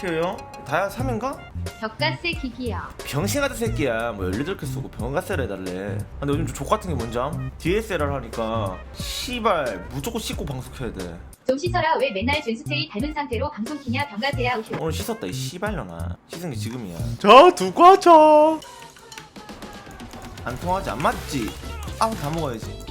필요해요? 다야 3인가? 벽가스 기기요. 병신 같은 새끼야 뭐 18개 쏘고 병가스를 해달래 근데 요즘 좀 족같은 게 뭔지 암? DSLR 하니까 씨발 무조건 씻고 방송 켜야 돼 좀 씻어라 왜 맨날 준수체이 닮은 상태로 방송 키냐 병가세야 우효. 오늘 씻었다 이 씨발년아 씻은 게 지금이야 자 두고 하자 안 통하지 안 맞지? 아우 다 먹어야지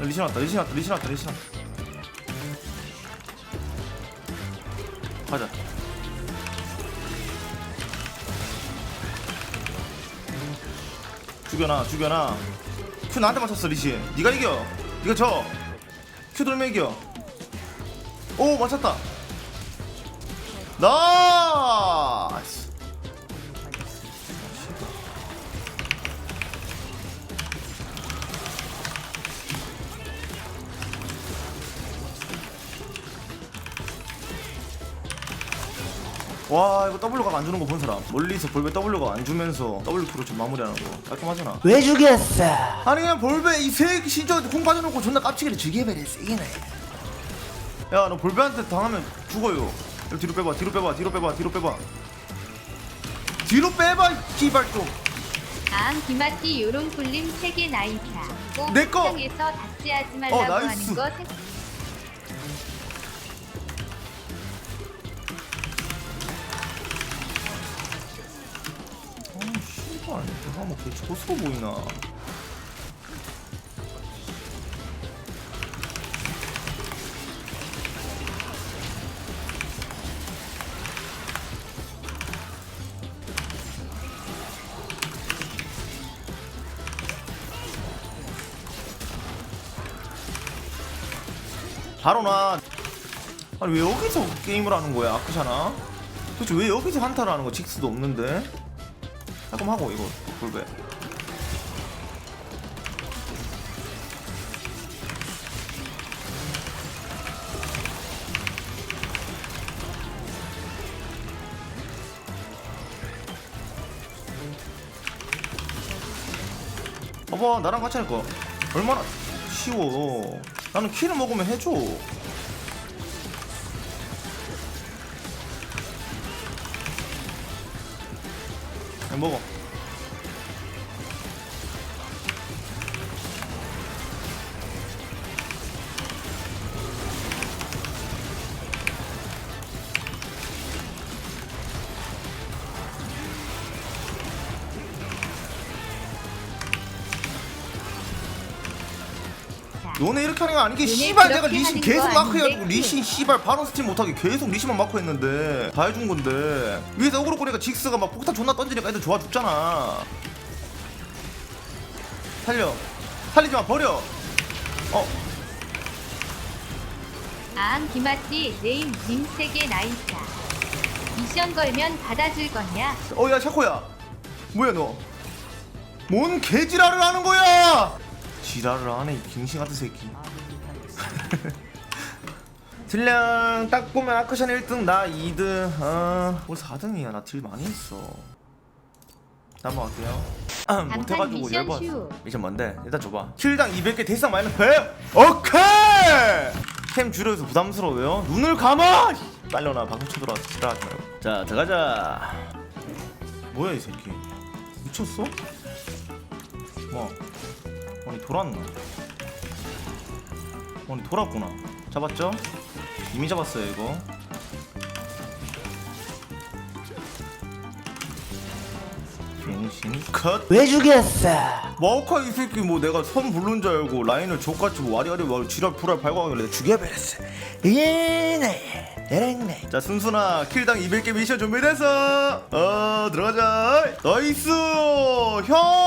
리신 왔다 리신 왔다 리신 왔다 리신 왔다. 가자. 죽여놔 죽여놔. 큐 나한테 맞췄어 리신. 니가 이겨. 니가 져큐 돌면 이겨. 오 맞췄다. 나이스 와 이거 W가 안 주는 거 본 사람 멀리서 볼베 W가 안 주면서 W로 좀 마무리하는 거 깔끔하잖아 왜 죽였어? 아니 그냥 볼베 이 새끼 진짜 공 빠져놓고 존나 깝치기를 죽여버렸어 이기네 야 너 볼베한테 당하면 죽어요 여기 뒤로 빼봐 뒤로 빼봐 뒤로 빼봐 뒤로 빼봐 뒤로 빼봐 씨발 좀앙 기마띠 요런 꿀림 세개 나이차. 꼭내 거! 시장에서 닥치하지 말라고 어, 나이스. 하는 거 생- 내가 뭐개 조스로 보이나? 바로 나 아니 왜 여기서 게임을 하는 거야 아크잖아 도대체 왜 여기서 한타를 하는 거야? 직스도 없는데 조금 하고 이거 볼배 봐봐 나랑 같이 하니까 얼마나 쉬워. 나는 키를 먹으면 해줘 먹어 너네 이렇게 하는 거 아니게 너네 씨발 내가 리신 계속 거 마크해가지고? 리신 씨발 바로 스팀 못하게 계속 리신만 마크했는데 다 해준 건데. 위에서 어그로 꼬니까 직스가 막 폭탄 존나 던지니까 애들 좋아 죽잖아. 살려. 살리지 마 버려. 어. 앙 기마띠 네임 님 세개 나이차. 미션 걸면 받아줄 거냐? 어야 샤코야. 뭐야 너? 뭔 개지랄을 하는 거야 지랄을 하네 이 빙신 같은 새끼. 딜량 딱 보면 아크션 1등 나 2등. 어 오늘 4등이야? 나 딜 많이 했어. 넘어갈게요. 못해가지고 미션 열받았어 슈. 미션 뭔데? 일단 줘봐. 킬당 200개 대상 마이너스 100 오케이! 캠 줄여서 부담스러워요. 눈을 감아! 빨려나 방금 쳐들어와서 지랄하지 말고. 자 들어가자. 뭐야 이 새끼? 미쳤어? 뭐 아니 돌았나 아니 돌았구나. 잡았죠? 이미 잡았어요 이거. 병신 컷. 왜 죽였어? 마오카 이 새끼 뭐 내가 선 부른 줄 알고 라인을 족같이 뭐 와리와리 와 지랄 풀알 밟아가길래 죽여버렸어. 이네 에랭네. 자 순순아 킬당 200개 미션 준비됐어. 어 들어가자. 나이스! 형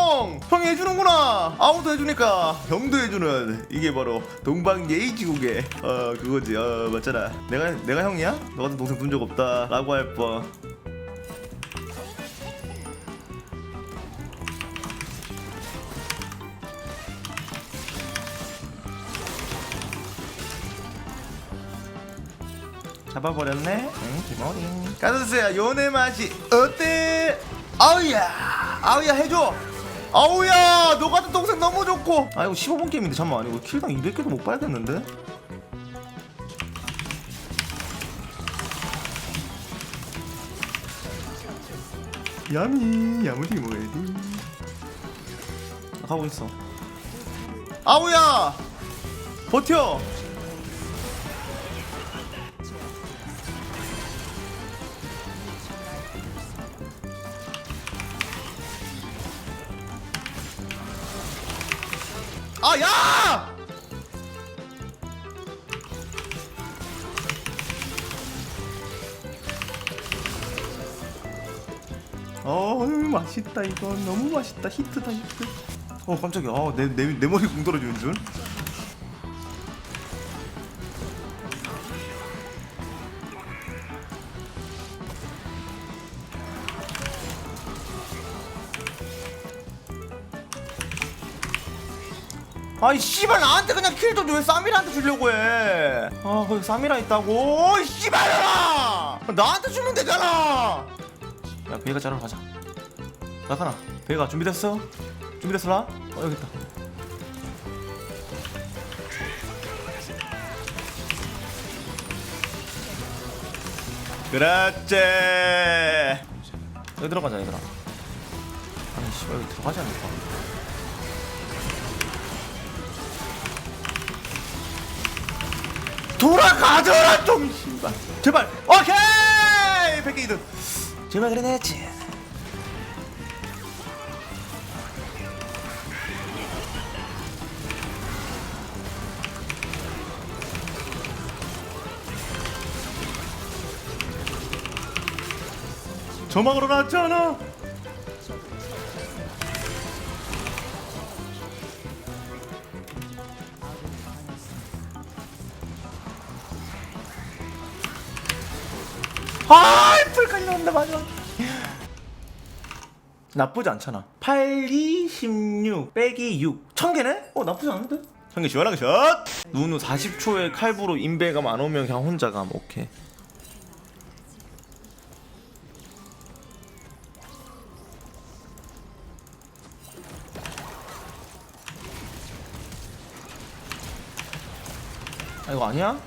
형이 해주는구나 아무도 해주니까 형도 해주는 이게 바로 동방 예의지국의 어 그거지 어 맞잖아 내가 내가 형이야? 너 같은 동생 본 적 없다 라고 할뻔 잡아버렸네. 응, 기머리. 가드스야, 요네 맛이 어때? 아우야, 아우야 해줘. 아우야, 너 같은 동생 너무 좋고. 아 이거 15분 게임인데 잠만 이거 킬당 200개도 못 봐야겠는데? 야미, 야무지 뭐해야지. 가고 있어. 아우야, 버텨. 아, 야! 어, 맛있다 이거 너무 맛있다 히트다 히트. 어 깜짝이야. 어, 내, 내, 내 머리 궁 떨어지는 줄. 아이 씨발 나한테 그냥 킬좀줘왜 사미라한테 주려고 해? 아 거기 사미라 있다고? 이 씨발아! 나한테 주면 되잖아. 야 베이가 자러 가자. 나가나. 베이가 준비됐어? 준비됐어 라? 어 여기 있다. 그렇지. 여기 들어가자 얘들아. 아니 씨발 여기 들어가지 않을까? 돌아가져라 좀 씨발. 제발. 오케이! 100개 이득. 제발 그래 내지. 저막으로 났잖아 아 풀까지 나온다 마지막 나쁘지 않잖아 8, 2, 16 빼기 6 1000개네? 어 나쁘지 않은데? 1000개 시원하게 샷! 누누 40초에 칼부로 인베감 안 오면 그냥 혼자 감 오케이 아 이거 아니야?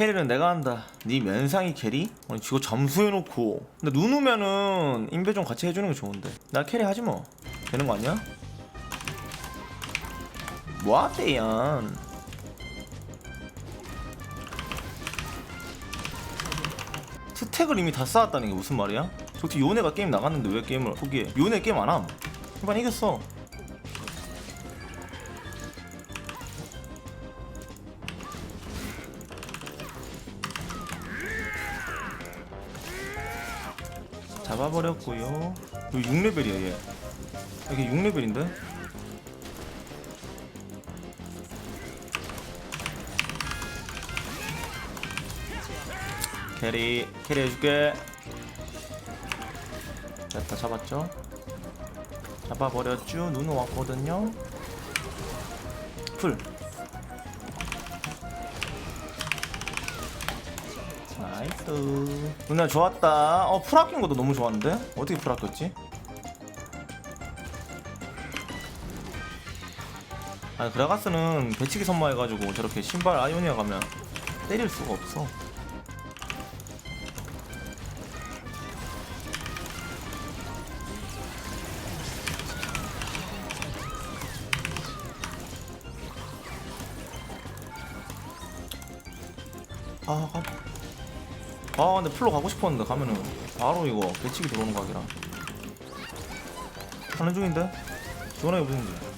캐리는 내가 한다. 네 면상이 캐리? 아니 지금 점수해놓고. 근데 눈 오면은 인베 좀 같이 해주는 게 좋은데. 나 캐리 하지 뭐. 되는 거 아니야? 뭐하대연? 스택을 이미 다 쌓았다는 게 무슨 말이야? 솔직히 요네가 게임 나갔는데 왜 게임을 포기해? 요네 게임 안 함. 이번 이겼어. 잡아버렸고요. 이거 6레벨이야 얘. 이게 6레벨인데? 캐리 캐리 해줄게. 됐다 잡았죠? 잡아버렸죠? 눈 왔거든요. 풀. 나이스 누나 좋았다 어 풀 아낀 것도 너무 좋았는데 어떻게 풀 아꼈지? 아 그라가스는 배치기 선마해가지고 저렇게 신발 아이오니아 가면 때릴 수가 없어 아 가. 아 근데 풀로 가고 싶었는데 가면은 바로 이거 배치기 들어오는 각이라 하는 중인데? 보면 돼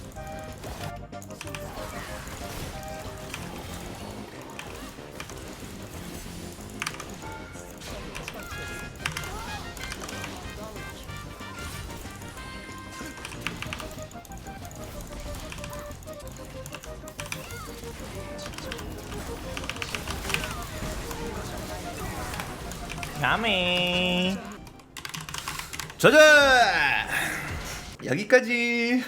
야매 자자! 여기까지